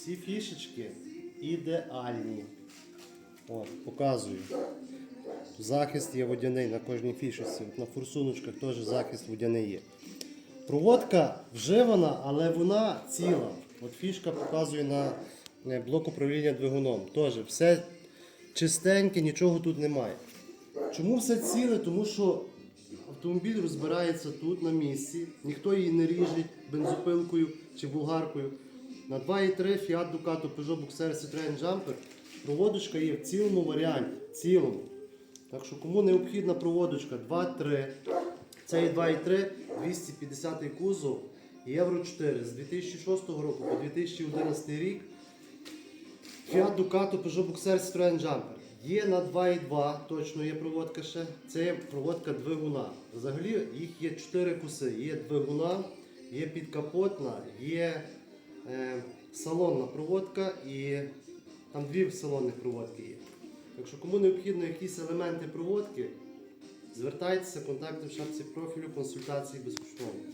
всі фішечки ідеальні. От, показую. Захист є водяний на кожній фішечці. От на форсуночках теж захист водяний є. Проводка вживана, але вона ціла. От фішка показує на е, блок управління двигуном. Теж все чистеньке, нічого тут немає. Чому все ціле? Тому що автомобіль розбирається тут на місці, ніхто її не ріже бензопилкою чи болгаркою. На 2.3 Fiat Ducato Peugeot Boxer Citroen Jumper проводочка є в цілому варіанті. Цілому. Так що кому необхідна проводочка 2.3, це є 2.3, 250 кузов, Євро 4 з 2006 року по 2011 рік. Fiat Ducato Peugeot Boxer Citroen Jumper. Є на 2.2, точно є проводка ще. Це є проводка двигуна. Взагалі їх є 4 куси. Є двигуна, є підкапотна, є салонна проводка і там дві салонних проводки є. Якщо кому необхідно якісь елементи проводки, звертайтеся, контакти в шапці профілю, консультації безкоштовно.